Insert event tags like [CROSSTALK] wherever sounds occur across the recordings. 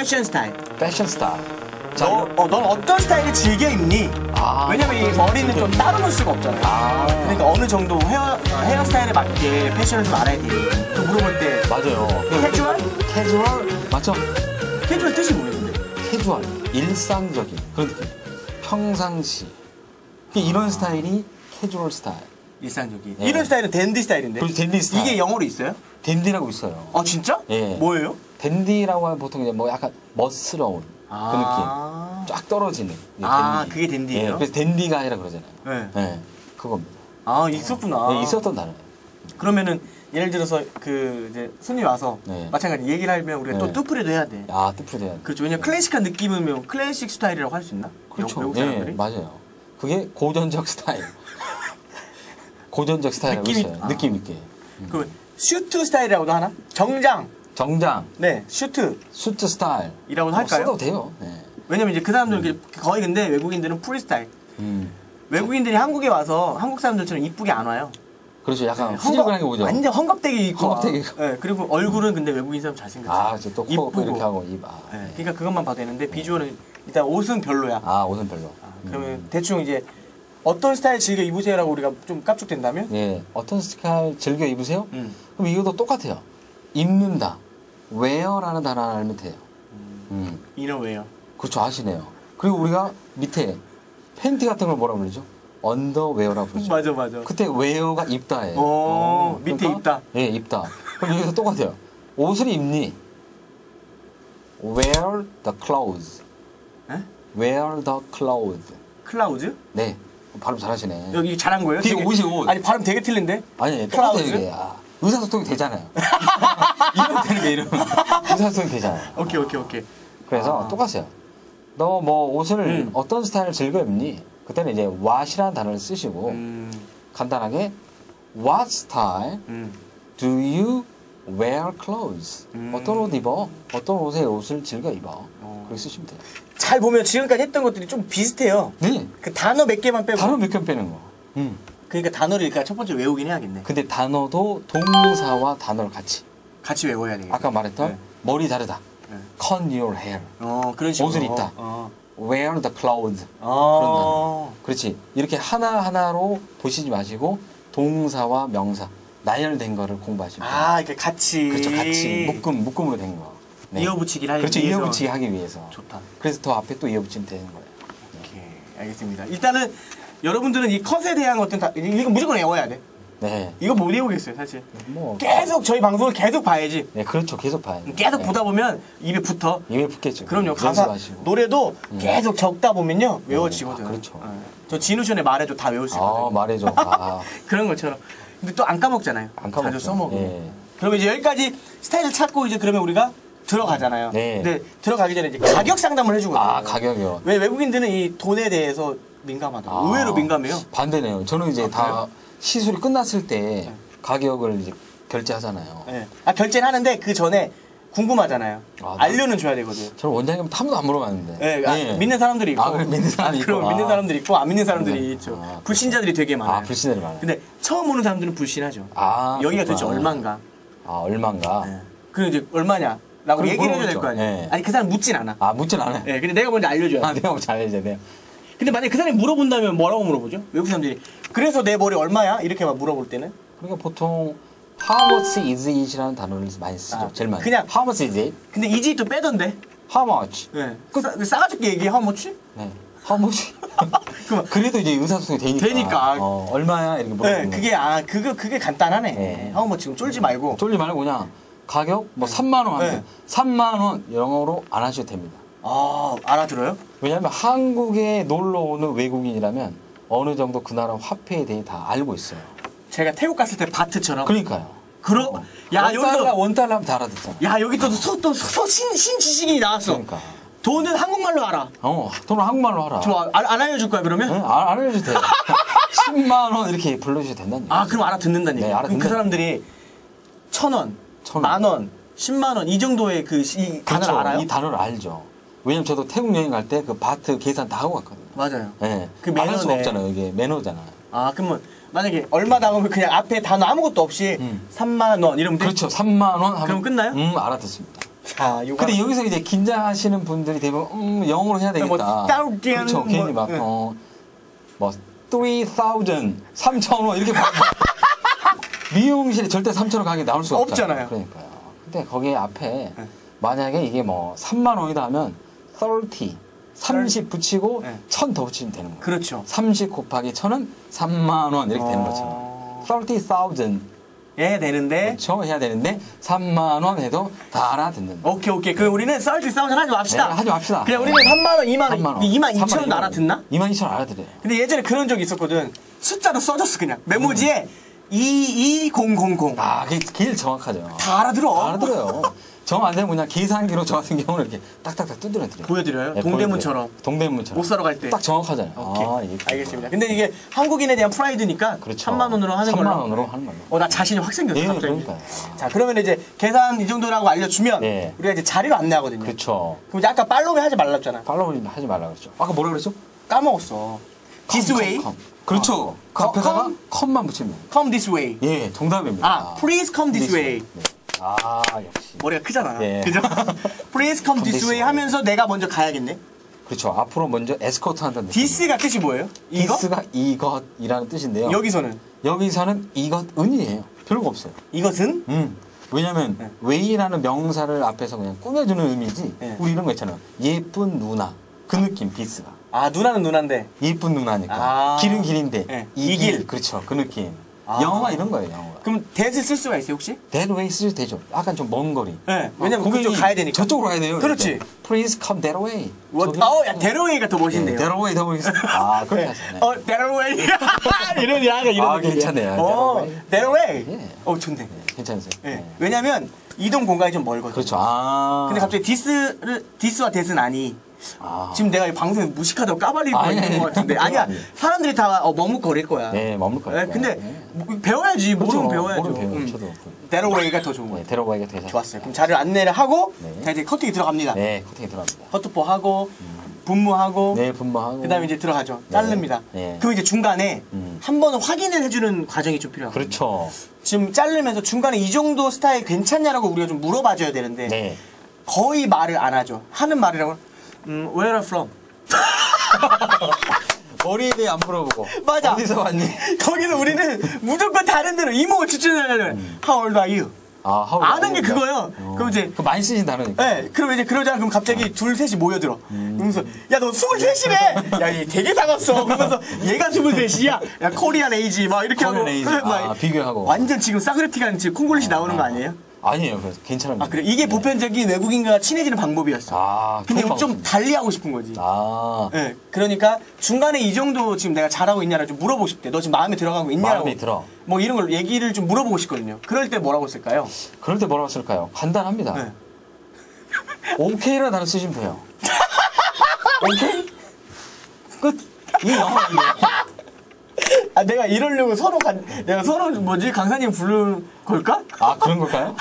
패션 스타일. 패션 스타일. 자, 너, 어, 넌 어떤 스타일을 즐겨 입니? 아, 왜냐면 이 머리는 좀 따로 놓을 수가 없잖아요. 아, 그러니까 어느 정도 헤어, 헤어스타일에 맞게 패션을 좀 알아야 돼. 또 물어볼 때 맞아요. 캐주얼? 캐주얼 맞죠? 캐주얼 뜻이 뭐였는데? 캐주얼, 일상적인 그런 느낌. 평상시. 그 이런 스타일이 캐주얼 스타일. 일상적인. 네. 이런 스타일은 댄디 스타일인데. 댄디 스타일. 이게 영어로 있어요? 댄디라고 있어요. 아 진짜? 예. 뭐예요? 댄디라고 하면 보통 이제 뭐 약간 멋스러운 그 아. 느낌. 쫙 떨어지는. 아, 댄디. 그게 댄디예요? 예, 그래서 댄디가 아니라 그러잖아요. 네. 예, 그겁니다. 아 있었구나. 예, 있었던 단어예요. 그러면은 예를 들어서 그 이제 손님 와서 네. 마찬가지 얘기를 하면 우리가 또 네. 뜻풀이도 해야 돼. 아, 뜻풀이야. 그렇죠. 왜냐 면 클래식한 느낌이면 클래식 스타일이라고 할 수 있나? 그렇죠. 외국 예, 사람들이? 맞아요. 그게 고전적 스타일. [LAUGHS] 고전적 스타일이라고 느낌이- 있어요. 아. 느낌 있게. 그 슈트 스타일이라고도 하나? 정장. 정장, 네, 슈트. 수트 스타일. 이라고도 뭐 할까요? 써도 돼요. 네. 왜냐면 이제 그 사람들 거의 근데 외국인들은 프리스타일. 음. 외국인들이 한국에 와서 한국 사람들처럼 이쁘게 안 와요. 그렇죠. 약간 네, 후질근하게 보죠. 완전 헝겊대기 입고. 와. 헝겊대기. 네, 그리고 얼굴은 근데 외국인 사람 잘생겼어. 아, 저또 코 이쁘고. 이렇게 하고 입. 아, 네, 그러니까 그것만 봐도 되는데 비주얼은 일단 옷은 별로야. 아 옷은 별로. 아, 그러면 대충 이제 어떤 스타일 즐겨 입으세요라고 우리가 좀 깝죽된다면? 예, 어떤 스타일 즐겨 입으세요? 음. 그럼 이것도 똑같아요. 입는다. Wear라는 단어 하나 알면 돼요. 음. 이너웨어. 그렇죠. 아시네요. 그리고 우리가 밑에 팬티 같은 걸 뭐라 그러죠? 언더웨어라고 부르죠. [LAUGHS] 맞아 맞아. 그때 웨어가 입다예요. 어, 밑에 입다. 예, 입다. 그럼 여기서 똑같아요. 옷을 입니? wear the clothes. 에? wear the clothes. 클라우즈? 네. 발음 잘하시네. 여기 잘한 거예요? 되게 옷이 옷. 아니 발음 되게 틀린데? 아니? 똑같아요, 이게. 아, 의사소통이 되잖아요. [LAUGHS] 이러면 되는 게 이러면. 의사소통이 되잖아요. 오케이 오케이 오케이. 그래서 아. 똑같아요. 너 뭐 옷을 음. 어떤 스타일을 즐겨 입니? 그때는 이제 what이라는 단어를 쓰시고 음, 간단하게 what style 음. do you wear clothes? 음. 어떤 옷 입어? 어떤 옷에 옷을 즐겨 입어? 어. 그렇게 쓰시면 돼요. 잘 보면 지금까지 했던 것들이 좀 비슷해요. 네. 그 단어 몇 개만 빼고. 단어 몇 개 빼는 거. 음. 그러니까 단어를 일단 첫 번째 외우긴 해야겠네. 근데 단어도 동사와 단어를 같이. 같이 외워야 되겠네. 아까 말했던 네. 머리 다르다. 네. cut your hair. 어 그런 식으로. 옷을 입다. 어. wear the clothes. 어. 그렇지. 이렇게 하나하나로 보시지 마시고 동사와 명사 나열된 거를 공부하시면 돼요. 아, 이렇게 같이. 그렇죠. 같이 묶음 묶음으로 된 거. 네. 이어붙이기를 하기 그렇죠. 위해서. 이어붙이기 하기 위해서. 좋다. 그래서 더 앞에 또 이어붙이면 되는 거예요. 오케이, 알겠습니다. 일단은 여러분들은 이 컷에 대한 것들은 다 이거 무조건 외워야 돼. 네. 이거 못 외우겠어요, 사실. 뭐 계속 저희 방송을 계속 봐야지. 네, 그렇죠. 계속 봐야 돼요. 계속 네. 보다 보면 입에 붙어. 입에 붙겠죠. 그럼요. 가사 연습하시고. 노래도 계속 적다 보면요 외워지거든. 아, 그렇죠. 어. 저 진우 션의 말해도 다 외울 수 있거든. 아, 말해줘. [LAUGHS] 아, 그런 것처럼. 근데 또 안 까먹잖아요. 안 까먹죠. 자주 써먹고. 예. 그러면 이제 여기까지 스타일을 찾고 이제 그러면 우리가 들어가잖아요. 네. 근데 들어가기 전에 이제 가격 상담을 해주거든요. 아, 가격이요. 왜 외국인들은 이 돈에 대해서 민감하다. 아, 의외로 민감해요. 반대네요. 저는 이제 아, 다 그래요? 시술이 끝났을 때 가격을 이제 결제하잖아요. 예. 아 결제는 하는데 그 전에 궁금하잖아요. 아, 알려는 줘야 되거든. 저는 원장님한테 한 번도 안 물어봤는데. 예, 아, 예. 믿는 사람들이 있고, 아, 그래, 믿는 사람이 아, 그럼 있고. 믿는 아. 사람들이 있고 안 믿는 사람들이 네. 있죠. 아, 불신자들이 되게 많아요. 아, 불신자들이 많아요. 근데 처음 오는 사람들은 불신하죠. 아, 여기가 도대체 그렇구나. 얼마인가? 아, 얼마인가? 예. 그 이제 얼마냐 라고 그럼 얘기를 해줘야 될. 거 아니에요. 예. 아니 그 사람 묻진 않아. 아, 묻진 않아요. 예, 근데 내가 먼저 알려줘야 돼. 아, 내가 잘 알려야 돼요. 근데 만약에 그 사람이 물어본다면 뭐라고 물어보죠? 외국 사람들이 그래서 내 머리 얼마야? 이렇게 막 물어볼 때는 그러니까 보통 how much is it이라는 단어를 많이 쓰죠. 아, 제일 많이. 그냥- how much is it? 근데 이지도 빼던데. how much? 예. 그 싸- 싸가지게 얘기해 하모치? 네. how much? [LAUGHS] 그럼 그래도 이제 의사소통이 되니까. 되니까. 어, 얼마야? 이렇게 네, 물어보는 그게 아 그거 그게 간단하네. 네. 하모 지금 쫄지 말고. 쫄지 말고 그냥 가격 뭐 3만 원 하면 네. 3만 원 영어로 안 하셔도 됩니다. 아 알아들어요? 왜냐하면 한국에 놀러 오는 외국인이라면 어느 정도 그 나라 화폐에 대해 다 알고 있어요. 제가 태국 갔을 때 바트처럼. 그러니까요. 그러 어. 야원 달러 여기서 원 달러 하면 다 알아듣잖아. 야 여기 또또신 신지식이 나왔어. 그러니까. 돈은 한국말로 알아. 어, 돈을 한국말로 하라. 저 안, 안 알려줄 거야 그러면? 네, 안, 안 알려줘도 돼요. [LAUGHS] 10만 원 이렇게 불러주셔도 된다는 얘기죠. 아 그럼 알아듣는다는 네, 얘기. 그럼 그. 사람들이 천 원, 천 원. 만 원, 십만 원 이 정도의 그이 단어를 그렇죠. 알아요? 이 단어를 알죠. 왜냐면 저도 태국 여행 갈 때 그 바트 계산 다 하고 갔거든요. 맞아요. 예. 그 안할 수가 매너네. 없잖아요. 이게 매너잖아요. 아 그러면 만약에 얼마 나오면 그냥 앞에 단어 아무것도 없이 음. 3만 원 이러면 돼? 그렇죠. 3만 원 하면 그럼 끝나요? 음, 알아듣습니다. 자, 요거 근데 여기서 이제 긴장하시는 분들이 대부분 음, 영어로 해야 되겠다. 뭐, thousand, 그렇죠. 뭐, 괜히 막 네. 어, 뭐 3,000, 3,000원 이렇게 막 [LAUGHS] 미용실에 절대 3,000원 가게 나올 수가 없잖아요. 없잖아요. 그러니까요. 근데 거기 앞에 만약에 이게 뭐 3만 원이다 하면 30, 30 붙이고 네. 1000더 붙이면 되는 거예요. 그렇죠. 30 곱하기 1000은 3만 원 이렇게 되는 거죠. 어. 30,000 예, 되는데. 그렇죠 해야 되는데 3만 원 해도 다 알아듣는 거. 오케이, 오케이. 그 우리는 썰지 싸우자 하지 맙시다. 네, 하지 맙시다. 그냥 우리는 3만 원, 2만 원, 3만 원. 2만 2천 3만 원 알아듣나? 2만 2천 원 알아들어요. 근데 예전에 그런 적이 있었거든. 숫자로 써줬어, 그냥. 메모지에 22000. 아, 그게 길 정확하죠. 다 알아들어. 다 알아들어요. 정 안 되면 그냥 계산기로 저 같은 경우는 이렇게 딱딱딱 두드려 드려요. 보여드려요? 네, 동대문처럼. 보여드려요. 동대문처럼. 옷 사러 갈 때. 딱 정확하잖아요. 오케이. 아, 이게 알겠습니다. 근데 이게 한국인에 대한 프라이드니까 그렇죠. 3만 원으로 하는 3만 걸로. 원으로 하는 걸로. 어, 나 자신이 확 생겼어, 예, 갑자기. 그러니까요. 자, 그러면 이제 계산 이 정도라고 알려주면 네. 우리가 이제 자리로 안내하거든요. 그렇죠. 그럼 이제 아까 팔로우 하지 말라 했잖아. 팔로우 하지 말라 그랬죠. 아까 뭐라 그랬죠? 까먹었어. This 컴, way. 컴, 컴. 그렇죠. 그 어, 앞에다가 컴? 컴만 붙이면. Come this way. 예, 정답입니다. 아, please come this way. 네. 아, 역시. 머리가 크잖아. 예. 그죠? Please come this way. 하면서 내가 먼저 가야겠네. 그렇죠. 앞으로 먼저 에스코트 한다는 느낌. this가 뜻이 뭐예요? 이거? 디스가 이것이라는 뜻인데요. 여기서는 여기서는 이것 은이에요. 별거 없어요. 이것은 음. 왜냐면 네. 웨이라는 명사를 앞에서 그냥 꾸며주는 의미지. 네. 우리 이런 거 있잖아요. 예쁜 누나. 그 느낌 비스가. 아 누나는 누나인데 예쁜 누나니까. 아. 길은 길인데 네. 이 이길. 길. 그렇죠. 그 느낌. 아. 영어가 이런 거예요. 영어가. 그럼 대스 쓸 수가 있어요 혹시? Way 쓰셔도 되죠. 약간 좀 먼 거리. 네. 왜냐면 고객이 그쪽 가야 되니까. 저쪽으로 가야 돼요. 그렇지. 이렇게. Please come that way. 뭐, 어, 야 데러웨이가 더 멋있네요. 네, that way 더 보겠습니다. [LAUGHS] 아, 그렇게 하시네. 어, 데러웨이. [LAUGHS] 이런 약간 이런 아. 괜찮네요. 어, 데러웨이. 예. 어, 좋네. 괜찮으세요? 예. 네. 왜냐면 이동 공간이 좀 멀거든. 그렇죠. 아. 근데 갑자기 디스를 디스와 데스는 아니. 아. 지금 내가 이 방송에 무식하다고 까발리고 있는 것 같은데 아니야 아니에요. 사람들이 다 어, 머뭇거릴 거야. 네, 머물 거예요. 예, 근데 네. 뭐, 배워야지 모르면 그렇죠. 배워야죠. 모르면 배워요. 음. 저도. 데러웨이가 더 좋은 거야. 네, 데려가기가 되게 좋았어요. 그럼 자리를 안내를 하고 네. 자 이제 커팅이 들어갑니다. 네, 코팅이 들어갑니다. 커트포 하고 분무하고 네, 분모하고. 그다음에 이제 들어가죠. 네. 자릅니다. 네. 그럼 이제 중간에 음. 한 번은 확인을 해주는 과정이 좀 필요하고 그렇죠. 지금 자르면서 중간에 이 정도 스타일 괜찮냐라고 우리가 좀 물어봐줘야 되는데 네. 거의 말을 안 하죠. 하는 말이라고 음, where are from? [LAUGHS] 머리에 대해 안 물어보고. 맞아. 어디서 왔니? 거기서 우리는 무조건 다른 데로 이목을 추천하려면 How old are you? 아, 아는 게. 그거예요. 어. 그럼 이제 그 많이 쓰신 단어니까. 네, 그럼 이제 그러자 그럼 갑자기 어. 둘 셋이 모여들어. 음. 그러면서 야너 23이래. 야얘 되게 작았어. 그러면서 얘가 23이야. 야 코리안 에이지 막 이렇게 코리안 하고 에이지. [LAUGHS] 막 아, 비교하고. 완전 지금 싸그레티간 지금 콩글리시 나오는 거 아니에요? 아니에요. 그래서 괜찮습니다. 아 그래 이게 보편적인 외국인과 친해지는 방법이었어. 아, 근데 좀 방법입니다. 달리 하고 싶은 거지. 아, 네, 그러니까 중간에 이 정도 지금 내가 잘하고 있냐를 좀 물어보고 싶대. 너 지금 마음에 들어가고 있냐라고. 마음에 들어. 뭐 이런 걸 얘기를 좀 물어보고 싶거든요. 그럴 때 뭐라고 쓸까요? 그럴 때 뭐라고 쓸까요? 간단합니다. 네. 오케이라는 단어 쓰시면 돼요. [LAUGHS] 오케이? 끝. 이게 영어예요. 아 내가 이러려고 서로 간 내가 서로 뭐지 강사님 부른 걸까? 아, 그런 걸까요?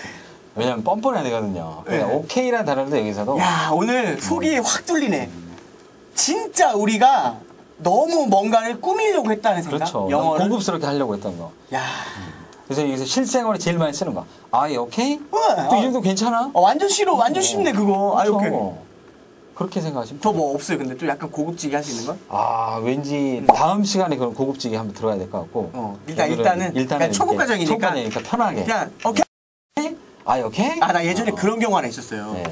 [LAUGHS] 왜냐면 뻔뻔해야 되거든요. 그냥 네. 오케이라는 단어도 여기서도 야 오늘 속이 확 뚫리네. 진짜 우리가 너무 뭔가를 꾸미려고 했다는 생각. 그렇죠. 영어를. 고급스럽게 하려고 했던 거. 야 그래서 여기서 실생활에 제일 많이 쓰는 거. 아, 이 오케이? 네, 또 아. 이 정도 괜찮아? 어, 완전 싫어 완전 쉽네 그거. 아 그렇죠. 이렇게. 그렇게 생각하시면 더뭐 없어요 근데 또 약간 고급지게 할 수 있는 건? 아, 왠지 다음 시간에 그런 고급지게 한번 들어가야 될 것 같고. 어, 일단- 일단은 일단은 초보 과정이니까. 초보 과정이니까 편하게. 그냥 오케이. 아, 오케이? 아 나 예전에 어. 그런 경우 하나 있었어요. 네.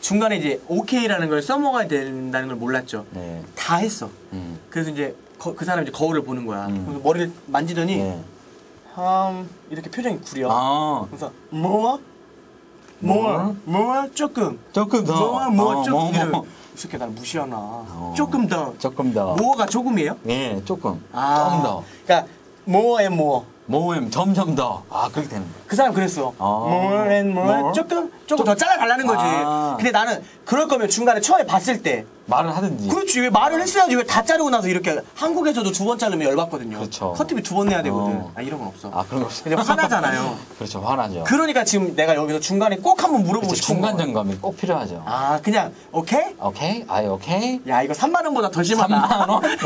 중간에 이제 오케이라는 걸 써먹어야 된다는 걸 몰랐죠. 네. 다 했어. 음. 그래서 이제 거- 그 사람이 이제 거울을 보는 거야. 음. 그래서 머리를 만지더니 네. 음, 이렇게 표정이 구려. 아, 그래서 뭐 뭐 뭐뭐 뭐 조금 조금 더. 뭐뭐 뭐 어, 조금 뭐. 뭐. 이 새끼 날 무시하나. 조금 더. 조금 더. 뭐가 조금이에요? 예, 조금. 아, 조금 더. 그러니까 뭐에 뭐. 모임 점점 더. 아, 그렇게 되는 거예요. 그 사람 그랬어. 아. more and more. more? 조금 조금 더 잘라달라는 거지. 아. 근데 나는 그럴 거면 중간에 처음에 봤을 때 말을 하든지. 그렇지 왜 말을 했어야지 왜 다 자르고 나서 이렇게 한국에서도 두 번 자르면 열받거든요. 그렇죠. 커트비 두 번 내야 되거든. 어. 아 이런 건 없어. 아, 그런 거 없어요. 근데 화나잖아요. [LAUGHS] 그렇죠. 화나죠. 그러니까 지금 내가 여기서 중간에 꼭 한번 물어보고 그렇죠. 싶은 중간 거. 점검이 꼭 필요하죠. 아 그냥 오케이? 오케이? 아이, 오케이? 야 이거 3만 원보다 더 심하다. 3만 원? [LAUGHS]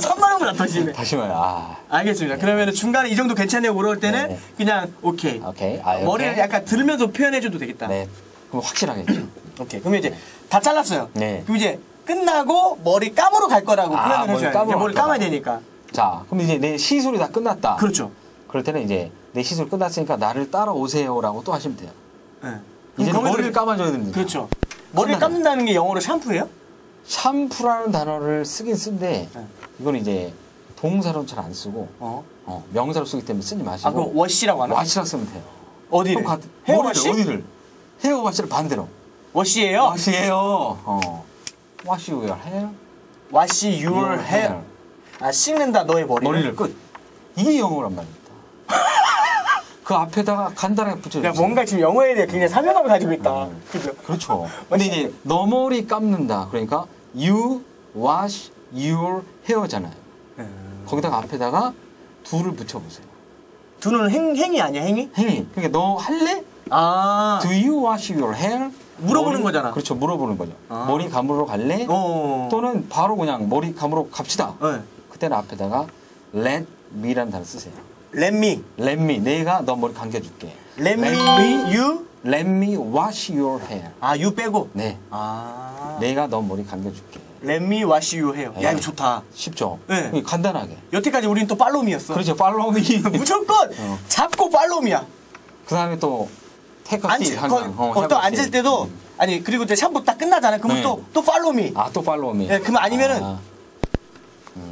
3만 원보다 더 심해. 다시 말해. 아, 알겠습니다. 그러면 중간에 이 정도 괜찮냐고 물어볼 때는 네. 그냥 오케이. 오케이. 아이, 머리를 오케이? 약간 들으면서 표현해줘도 되겠다. 네. 그럼 확실하겠죠. [CLEARS THROAT] 오케이. 그럼 이제 다 잘랐어요. 네. 그럼 이제 끝나고 머리 감으러 갈 거라고 아, 플랜을 머리 해줘야 돼. 감으러 머리 갈 감아야 거다. 되니까. 자, 그럼 이제 내 시술이 다 끝났다. 그렇죠. 그럴 때는 이제 내 시술 끝났으니까 나를 따라오세요라고 또 하시면 돼요. 네. 이제 머리를 감아줘야 됩니다. 그렇죠. 머리를 끝나네. 감는다는 게 영어로 샴푸예요? 샴푸라는 단어를 쓰긴 쓴데 네. 이건 이제 동사로는 잘안 쓰고 어. 어, 명사로 쓰기 때문에 쓰지 마시고 아, 그럼 워시라고 하나? 와시락 쓰면 돼요. 어디를? 그럼 가- 헤어 머리를 워시? 어디를? 헤어 와시를 반대로. 워시예요? 와시예요. 어. Wash your hair. 와시 your hair. 아, 씻는다 너의 머리를. 머리를 끝. 이게 영어란 말입니다. [LAUGHS] 그 앞에다가 간단하게 붙여주세요. 야, 뭔가 지금 영어에 대해 굉장히 사명감을 가지고 있다. 음. 그죠? 그렇죠. [LAUGHS] 근데 이제 너 머리 감는다. 그러니까 you wash your hair잖아요. 거기다가 앞에다가 두를 붙여보세요. 두는 행, 행이 아니야, 행이? 행위. 그러니까 너 할래? 아. Do you wash your hair? 물어보는 머리- 거잖아. 그렇죠. 물어보는 거죠. 아. 머리 감으러 갈래? 어. 또는 바로 그냥 머리 감으러 갑시다. 네. 그때는 앞에다가 let me라는 단어 쓰세요. Let me. Let me. 내가 너 머리 감겨줄게. Let me, you. Let me wash your hair. 아, you 빼고. 네. 아. 내가 너 머리 감겨줄게. Let me wash your hair. 야, 네. 이거 좋다. 쉽죠? 네. 간단하게. 여태까지 우린 또 팔로미였어. 그렇죠. 팔로미. [LAUGHS] 무조건 어. 잡고 팔로미야. 그 다음에 또 테이크 앉을, 시 거, 어, 또 앉을 때도 아니 그리고 이제 샴푸 딱 끝나잖아. 그러면 네. 또또 팔로미. 아 또 팔로미. 예, 그러면 아니면은 아,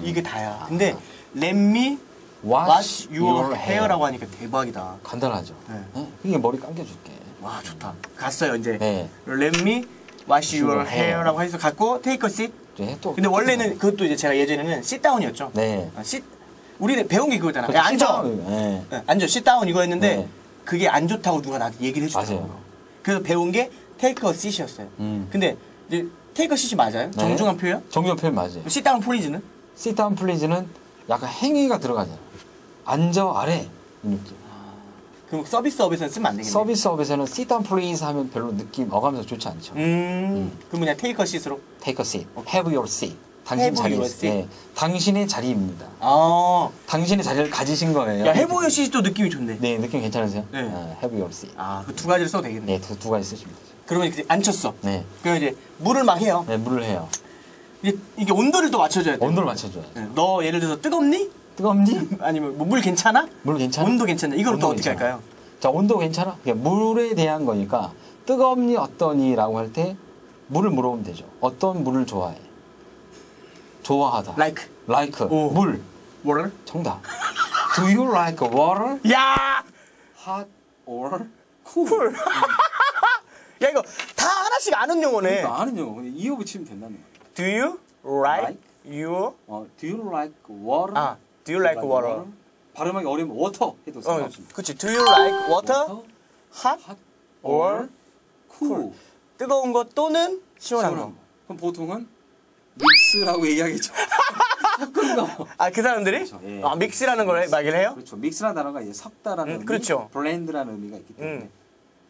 이게 다야. 근데 let me wash your hair라고 하니까 대박이다. 간단하죠. 네. 네. 이게 머리 감겨줄게. 와 좋다. 갔어요 이제. 네. Let me wash your your hair. hair라고 해서 갖고 take a seat. 이제 또. 근데 원래는 그것도 이제 제가 예전에는 sit down이었죠. 네. 아, sit. 우리는 배운 게 그거잖아. 야, 앉아. 네. 네, 앉아. sit down 이거였는데 네. 그게 안 좋다고 누가 나한테 얘기를 해주더라고요. 그래서 배운 게 take a seat이었어요. 음. 근데 이제 take a seat이 맞아요? 네. 정중한 표현? 정전 표현 맞아요. sit down please는? sit down please는 약간 행위가 들어가잖아요. 앉아 아래 이 느낌. 그럼 서비스업에서는 쓰면 안 되겠네. 서비스업에서는 sit down please 하면 별로 느낌 어감에서 좋지 않죠. 음, 그럼 그냥 take a seat으로? Take a seat. Have your seat. 당신 Have 자리. your seat. 네. 당신의 자리입니다. 아, 당신의 자리를 가지신 거예요. 야, 해보여 시도 느낌이 좋네. 네, 느낌 괜찮으세요? 네. 어, have your seat. 아, 그 두 가지를 써도 되겠네. 네, 두, 두 가지 쓰시면 되죠. 그러면 이제 앉혔어. 네. 그럼 이제 물을 막 해요. 네, 물을 해요. 이게, 이게 온도를 또 맞춰줘야 돼. 온도를 맞춰줘요. 네, 너 예를 들어서 뜨겁니? 뜨겁니? [LAUGHS] 아니면 뭐 물 괜찮아? 물 괜찮아? 온도 괜찮아. 이걸 또 온도 어떻게 괜찮아. 할까요? 자, 온도 괜찮아? 그러니까 물에 대한 거니까 뜨겁니 어떠니 라고 할 때 물을 물어보면 되죠. 어떤 물을 좋아해? 좋아하다. Like. like. 오. 물. 뭐를? 정답. Do you like water? 야! hot or cool? 쿨. 야, 이거 다 하나씩 아는 용어네. 그러니까 아는 영어. 근데 이어 붙이면 된다는 거야. Do you like Like? your 어, do you like water? 아, do you like water? 발음하기 어려우면 water 해도 어, 상관없습니다. 그치. Do you like water? hot hot or or cool? 뜨거운 거 또는 시원한 거. 그럼 보통은 믹스라고 얘기하겠죠. [LAUGHS] 섞은 거. 아, 그 사람들이? 그렇죠, 예. 아, 믹스라는 걸 말을 해요? 그렇죠. 믹스라는 단어가 이제 섞다라는 음, 의미, 그렇죠. 블렌드라는 의미가 있기 때문에 음.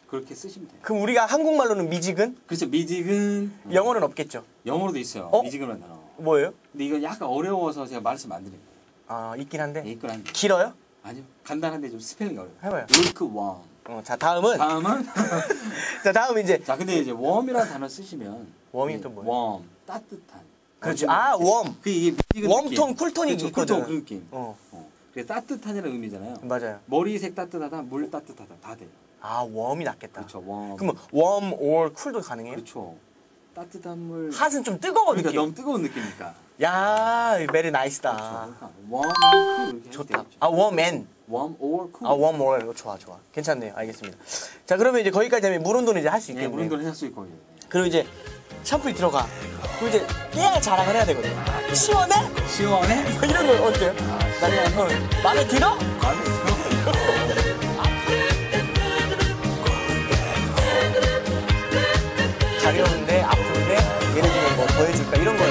그렇게 쓰시면 돼요. 그럼 우리가 한국말로는 미직은? 그렇죠. 미직은 영어는 없겠죠. 영어로도 있어요. 어? 미직이라는 단어. 뭐예요? 근데 이건 약간 어려워서 제가 말씀 안 드립니다. 아, 있긴 한데. 이건 한 길어요? 아니요. 간단한데 좀 스펠링이 어려워요. 해봐요. lukewarm. 어, 자, 다음은. 다음은 [LAUGHS] 자, 다음 이제. 자 근데 이제 warm이라는 단어 쓰시면 웜이 이게 또 뭐예요? warm 따뜻한. 그렇지. 아, 웜. 그 이게 웜톤. 쿨톤이 그렇죠. 있거든. 쿨톤 그 느낌. 어, 어. 그게 따뜻한이라는 의미잖아요. 맞아요. 머리색 따뜻하다, 물 따뜻하다 다 돼요. 아, 웜이 낫겠다. 그렇죠. warm. 그러면 웜 or 쿨도 가능해요? 그렇죠. 따뜻한 물. 핫은 좀 뜨거워 그러니까 느낌. 너무 뜨거운 느낌이니까. 야, 메리 나이스다. 그러니까 warm and cool 이렇게 좋다. 아, 웜 앤. warm or cool. 아, 웜 or 좋아, 좋아. 괜찮네요. 알겠습니다. 자, 그러면 이제 거기까지 하면 물 온도는 이제 할수 네, 있겠네요. 물 운동을 할수 있고. 예. 그리고 이제 샴푸에 들어가. 그럼 이제 깨알 자랑을 해야 되거든요. 아, 시원해? 시원해? 뭐 이런 거 어때요? 나 그냥 형은 마음에 들어? 마음에 들어. 가려운데 아픈데 예를 들면 뭐 더해줄까 이런 거